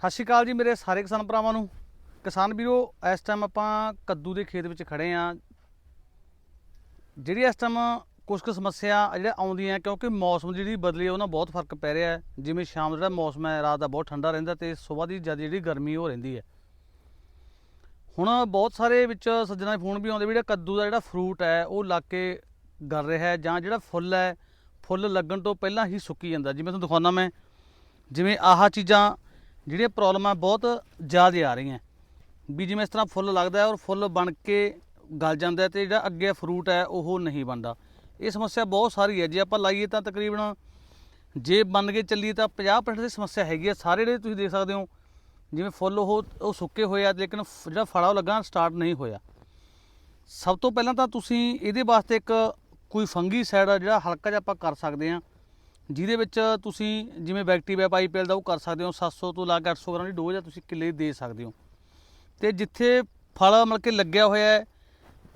ਸਤਿ ਸ਼੍ਰੀ ਅਕਾਲ ਜੀ ਮੇਰੇ ਸਾਰੇ ਕਿਸਾਨ ਭਰਾਵਾਂ ਨੂੰ। ਕਿਸਾਨ ਵੀਰੋ, ਇਸ ਟਾਈਮ ਆਪਾਂ ਕੱਦੂ ਦੇ ਖੇਤ ਵਿੱਚ ਖੜੇ ਆ। ਜਿਹੜੀ ਇਸ ਟਾਈਮ ਕੁਝ ਕੁ ਸਮੱਸਿਆ ਜਿਹੜੇ ਆਉਂਦੀਆਂ ਕਿਉਂਕਿ ਮੌਸਮ ਜਿਹੜੀ ਬਦਲੀ ਹੈ, ਉਹਨਾਂ ਬਹੁਤ ਫ਼ਰਕ ਪੈ ਰਿਹਾ ਹੈ। ਜਿਵੇਂ ਸ਼ਾਮ ਦਾ ਜਿਹੜਾ ਮੌਸਮ ਹੈ, ਰਾਤ ਦਾ ਬਹੁਤ ਠੰਡਾ ਰਹਿੰਦਾ ਤੇ ਸਵੇਰ ਦੀ ਜ਼ਿਆਦਾ ਜਿਹੜੀ ਗਰਮੀ ਹੋ ਰਹਿੰਦੀ ਹੈ। ਹੁਣ ਬਹੁਤ ਸਾਰੇ ਵਿੱਚ ਸੱਜਣਾ ਦੇ ਫੋਨ ਵੀ ਆਉਂਦੇ ਵੀ ਜਿਹੜਾ ਕੱਦੂ ਦਾ ਜਿਹੜਾ ਫਰੂਟ ਹੈ, ਉਹ ਲੱਗ ਕੇ ਗਲ ਰਿਹਾ ਹੈ ਜਾਂ ਜਿਹੜਾ ਫੁੱਲ ਹੈ, ਫੁੱਲ ਲੱਗਣ ਤੋਂ ਪਹਿਲਾਂ ਹੀ ਸੁੱਕੀ ਜਾਂਦਾ। ਜਿਵੇਂ ਤੁਹਾਨੂੰ ਦਿਖਾਉਣਾ ਮੈਂ, ਜਿਵੇਂ ਆਹ ਚੀਜ਼ਾਂ ਜਿਹੜੀਆਂ ਪ੍ਰੋਬਲਮਾਂ ਬਹੁਤ ਜ਼ਿਆਦਾ ਆ ਰਹੀਆਂ। ਵੀ ਜਿਵੇਂ ਇਸ ਤਰ੍ਹਾਂ ਫੁੱਲ ਲੱਗਦਾ ਹੈ ਔਰ ਫੁੱਲ ਬਣ ਕੇ ਗਲ ਜਾਂਦਾ ਹੈ ਤੇ ਜਿਹੜਾ ਅੱਗੇ ਫਰੂਟ ਹੈ ਉਹ ਨਹੀਂ ਬਣਦਾ। ਇਹ ਸਮੱਸਿਆ ਬਹੁਤ ਸਾਰੀ ਹੈ। ਜੇ ਆਪਾਂ ਲਾਈਏ ਤਾਂ ਤਕਰੀਬਨ ਜੇ ਮੰਨ ਕੇ ਚੱਲੀਏ ਤਾਂ 50% ਦੀ ਸਮੱਸਿਆ ਹੈਗੀ ਹੈ। ਸਾਰੇ ਜਿਹੜੇ ਤੁਸੀਂ ਦੇਖ ਸਕਦੇ ਹੋ, ਜਿਵੇਂ ਫੁੱਲ ਉਹ ਉਹ ਸੁੱਕੇ ਹੋਏ ਆ, ਲੇਕਿਨ ਜਿਹੜਾ ਫੜਾ ਉਹ ਲੱਗਾ ਸਟਾਰਟ ਨਹੀਂ ਹੋਇਆ। ਸਭ ਤੋਂ ਪਹਿਲਾਂ ਤਾਂ ਤੁਸੀਂ ਇਹਦੇ ਵਾਸਤੇ ਇੱਕ ਕੋਈ ਫੰਗੀ ਸਾਈਡ ਜਿਹੜਾ ਹਲਕਾ ਜਿਹਾ ਆਪਾਂ ਕਰ ਸਕਦੇ ਹਾਂ। ਜਿਹਦੇ ਵਿੱਚ ਤੁਸੀਂ ਜਿਵੇਂ ਬੈਕਟੀਰੀਆ ਪਾਈਪੇਲ ਦਾ ਉਹ ਕਰ ਸਕਦੇ ਹੋ 700 ਤੋਂ ਲਾ ਕੇ 800 ਗ੍ਰਾਮ ਦੀ ਡੋਜ਼ ਆ, ਤੁਸੀਂ ਕਿੱਲੇ ਦੇ ਸਕਦੇ ਹੋ। ਤੇ ਜਿੱਥੇ ਫਲ ਮਤਲਬ ਕਿ ਲੱਗਿਆ ਹੋਇਆ ਹੈ,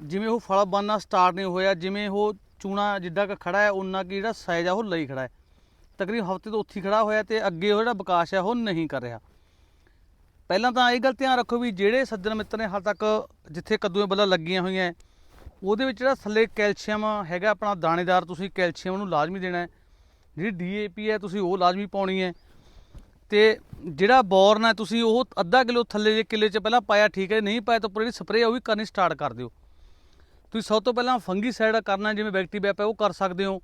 ਜਿਵੇਂ ਉਹ ਫਲ ਬਣਨਾ ਸਟਾਰਟ ਨਹੀਂ ਹੋਇਆ, ਜਿਵੇਂ ਉਹ ਚੂਣਾ ਜਿੱਦਾਂ ਕਿ ਖੜਾ ਹੈ ਉਹਨਾਂ ਕੀ ਜਿਹੜਾ ਸਾਈਜ਼ ਆ, ਉਹ ਲਈ ਖੜਾ ਹੈ। ਤਕਰੀਬਨ ਹਫ਼ਤੇ ਤੋਂ ਉੱਥੇ ਹੀ ਖੜਾ ਹੋਇਆ ਤੇ ਅੱਗੇ ਉਹ ਜਿਹੜਾ ਵਿਕਾਸ ਹੈ ਉਹ ਨਹੀਂ ਕਰ ਰਿਹਾ। ਪਹਿਲਾਂ ਤਾਂ ਇਹ ਗੱਲ ਧਿਆਨ ਰੱਖੋ ਵੀ ਜਿਹੜੇ ਸੱਜਣ ਮਿੱਤਰ ਨੇ ਹਾਲ ਤੱਕ ਜਿੱਥੇ ਕੱਦੂਆਂ ਬੱਲਾ ਲੱਗੀਆਂ ਹੋਈਆਂ ਉਹਦੇ ਵਿੱਚ ਜਿਹੜਾ ਥੱਲੇ ਕੈਲਸ਼ੀਅਮ ਹੈਗਾ, ਆਪਣਾ ਦਾਣੇਦਾਰ ਤੁਸੀਂ ਕੈਲਸ਼ੀਅਮ ਨੂੰ ਲਾਜ਼ਮੀ ਦੇਣਾ ਹੈ। ਜਿਹੜੀ ਡੀਏਪੀ ਹੈ, ਤੁਸੀਂ ਉਹ ਲਾਜ਼ਮੀ ਪਾਉਣੀ ਹੈ। ਤੇ ਜਿਹੜਾ ਬੋਰਨ ਹੈ, ਤੁਸੀਂ ਉਹ ਅੱਧਾ ਕਿਲੋ ਥੱਲੇ ਦੇ ਕਿੱਲੇ 'ਚ ਪਹਿਲਾਂ ਪਾਇਆ, ਠੀਕ ਹੈ। ਨਹੀਂ ਪਾਇਆ ਤਾਂ ਉੱਪਰ ਜਿਹੜੀ ਸਪਰੇਅ ਉਹ ਵੀ ਕਰਨੀ ਸਟਾਰਟ ਕਰ ਦਿਓ। ਤੁਸੀਂ ਸਭ ਤੋਂ ਪਹਿਲਾਂ ਫੰਗੀ ਸਾਈਡ ਕਰਨਾ, ਜਿਵੇਂ ਬੈਕਟੀਰੀਆ ਹੈ, ਉਹ ਕਰ ਸਕਦੇ ਹੋ।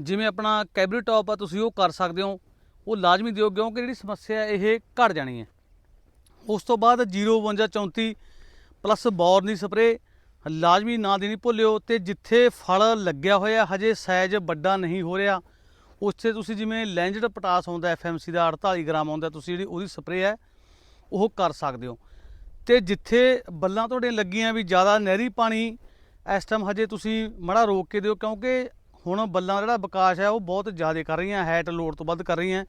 ਜਿਵੇਂ ਆਪਣਾ ਕੈਬਰੀ ਆ, ਤੁਸੀਂ ਉਹ ਕਰ ਸਕਦੇ ਹੋ। ਉਹ ਲਾਜ਼ਮੀ ਦਿਓ, ਕਿਉਂਕਿ ਜਿਹੜੀ ਸਮੱਸਿਆ ਇਹ ਘਟ ਜਾਣੀ ਹੈ। ਉਸ ਤੋਂ ਬਾਅਦ 05234 ਪਲੱਸ ਬੋਰਨ ਦੀ ਸਪਰੇ ਲਾਜ਼ਮੀ ਨਾ ਦੇਣੀ ਭੁੱਲਿਓ। ਤੇ ਜਿੱਥੇ ਫਲ ਲੱਗਿਆ ਹੋਇਆ, ਹਜੇ ਸਾਈਜ਼ ਵੱਡਾ ਨਹੀਂ ਹੋ ਰਿਹਾ। ਉੱਥੇ ਤੁਸੀਂ ਜਿਵੇਂ ਲੈਂਜਡ ਪਟਾਸ ਆਉਂਦਾ, ਐਫਐਮਸੀ ਦਾ 48 ਗ੍ਰਾਮ ਆਉਂਦਾ, ਤੁਸੀਂ ਜਿਹੜੀ ਉਹਦੀ ਸਪਰੇਅ ਹੈ, ਉਹ ਕਰ ਸਕਦੇ ਹੋ। ਤੇ ਜਿੱਥੇ ਬੱਲਾਂ ਤੁਹਾਡੀਆਂ ਲੱਗੀਆਂ ਵੀ ਜ਼ਿਆਦਾ ਨਹਿਰੀ ਪਾਣੀ, ਇਸ ਟਾਈਮ ਹਜੇ ਤੁਸੀਂ ਮੜਾ ਰੋਕ ਕੇ ਦਿਓ, ਕਿਉਂਕਿ ਹੁਣ ਬੱਲਾਂ ਜਿਹੜਾ ਵਿਕਾਸ ਹੈ, ਉਹ ਬਹੁਤ ਜ਼ਿਆਦਾ ਕਰ ਰਹੀਆਂ ਹੈਟ ਲੋਡ ਤੋਂ ਵੱਧ ਕਰ ਰਹੀਆਂ।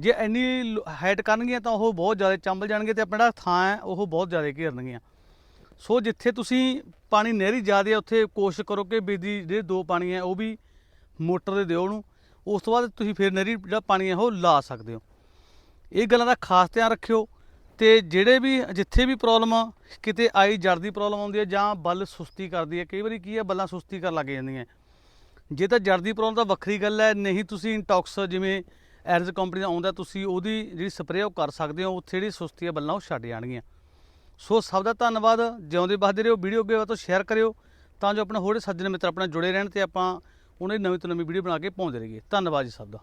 ਜੇ ਇੰਨੀ ਹੈਟ ਕਰਨਗੀਆਂ ਤਾਂ ਉਹ ਬਹੁਤ ਜ਼ਿਆਦਾ ਚੰਬਲ ਜਾਣਗੇ ਤੇ ਆਪਣਾ ਜਿਹੜਾ ਥਾਂ ਹੈ, ਉਹ ਬਹੁਤ ਜ਼ਿਆਦਾ ਘੇਰਨਗੀਆਂ। ਸੋ ਜਿੱਥੇ ਤੁਸੀਂ ਪਾਣੀ ਨਹਿਰੀ ਜ਼ਿਆਦਾ ਹੈ, ਉੱਥੇ ਕੋਸ਼ਿਸ਼ ਕਰੋ ਕਿ ਬਿਜਲੀ ਜਿਹੜੇ ਦੋ ਪਾਣੀ ਹੈ, ਉਹ ਵੀ ਮੋਟਰ ਦੇ ਦਿਓ ਉਹਨੂੰ। ਉਸ ਤੋਂ ਬਾਅਦ ਤੁਸੀਂ ਫਿਰ ਨਹਿਰੀ ਜਿਹੜਾ ਪਾਣੀ ਹੈ ਉਹ ਲਾ ਸਕਦੇ ਹੋ। ਇਹ ਗੱਲਾਂ ਦਾ ਖਾਸ ਧਿਆਨ ਰੱਖਿਓ ਤੇ ਜਿਹੜੇ ਵੀ ਜਿੱਥੇ ਵੀ ਪ੍ਰੋਬਲਮ ਕਿਤੇ ਆਈ ਜੜ ਦੀ ਪ੍ਰੋਬਲਮ ਆਉਂਦੀ ਹੈ ਜਾਂ ਬੱਲ ਸੁਸਤੀ ਕਰਦੀ ਹੈ, ਕਈ ਵਾਰੀ ਕੀ ਹੈ ਬੱਲਾਂ ਸੁਸਤੀ ਕਰਨ ਲੱਗ ਜਾਂਦੀਆਂ। ਜੇ ਤਾਂ ਜੜ ਦੀ ਪ੍ਰੋਬਲਮ ਤਾਂ ਵੱਖਰੀ ਗੱਲ ਹੈ, ਨਹੀਂ ਤੁਸੀਂ ਇੰਟੌਕਸ ਜਿਵੇਂ ਐਰਜ਼ ਕੰਪਨੀ ਦਾ ਆਉਂਦਾ, ਤੁਸੀਂ ਉਹਦੀ ਜਿਹੜੀ ਸਪਰੇਅ ਉਹ ਕਰ ਸਕਦੇ ਹੋ, ਉੱਥੇ ਜਿਹੜੀ ਸੁਸਤੀ ਹੈ ਬੱਲਾਂ ਉਹ ਛੱਡ ਜਾਣਗੀਆਂ। ਸੋ ਸਭ ਦਾ ਧੰਨਵਾਦ, ਜਿਉਂਦੇ ਵਸਦੇ ਰਹੋ ਵੀਡੀਓ ਅੱਗੇ ਵੱਧ ਤੋਂ ਸ਼ੇਅਰ ਕਰਿਓ, ਤਾਂ ਜੋ ਆਪਣੇ ਹੋਰ ਸੱਜਣ ਮਿੱਤਰ ਆਪਣਾ ਜੁੜੇ ਰਹਿਣ ਤੇ ਆਪਾਂ ਉਹਨਾਂ ਦੀ ਨਵੀਂ ਤੋਂ ਨਵੀਂ ਵੀਡੀਓ ਬਣਾ ਕੇ ਪਾਉਂਦੇ ਰਹੀਏ। ਧੰਨਵਾਦ ਜੀ ਸਭ ਦਾ।